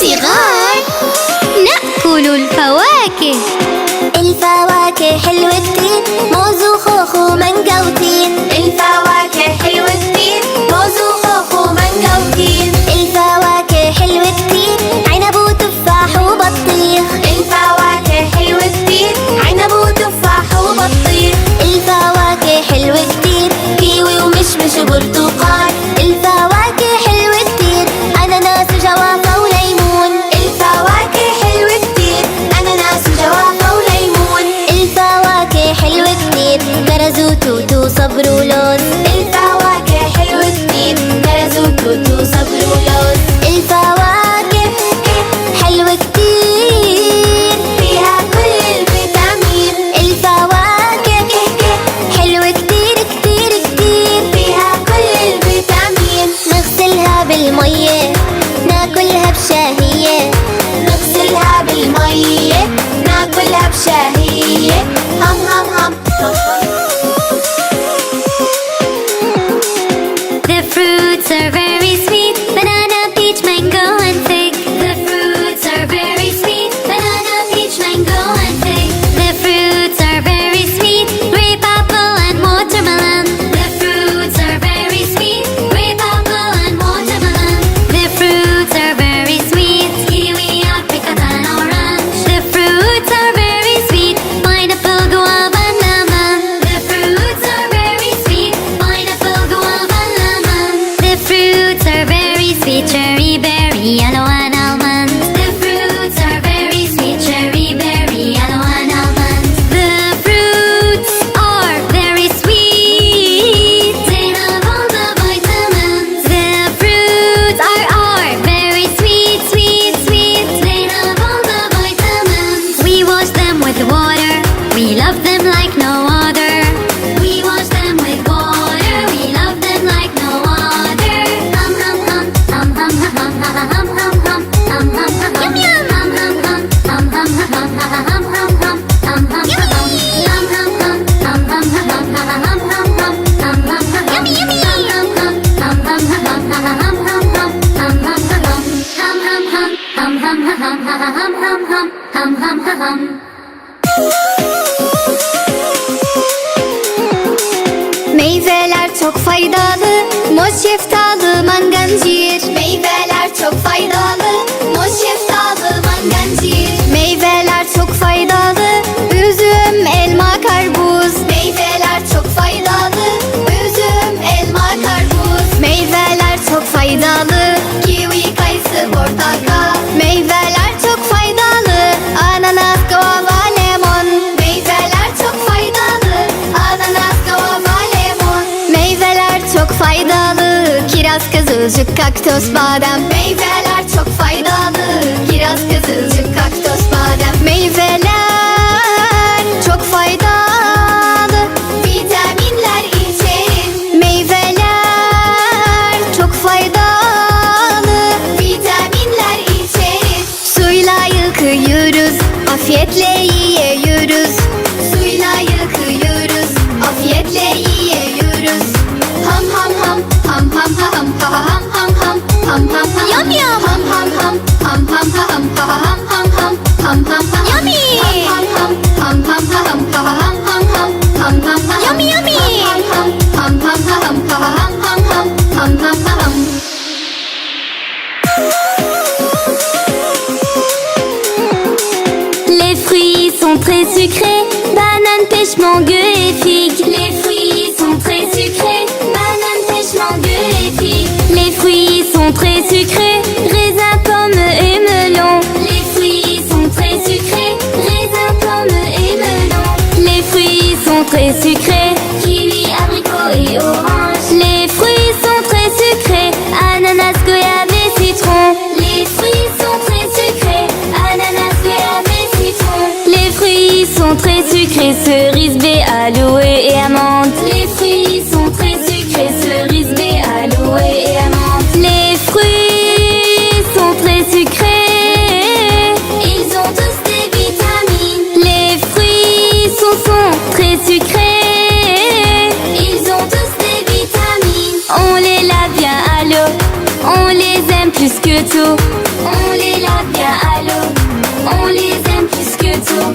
صغار. نأكل الفواكه. Tudo sabroso them like no Çok faydalı. Moz şeftali manganzi kızılcık kaktüs badem. Meyveler çok faydalı. Kiraz kızılcık kaktüs badem. Meyveler Les fruits sont très sucrés, banane, pêche, mangue et. Les fruits sont très sucrés, banane, pêche, mangue et figue. Les fruits sont très sucrés, raisin, pomme et très sucrés. Kiwi, abricot et orange. Les fruits sont très sucrés. Ananas, goyave et citron. Les fruits sont très sucrés. Ananas, goyave et citron. Les fruits sont très sucrés. Cerise, baie, aloe. plus que tout. On les bien on les aime plus que tout.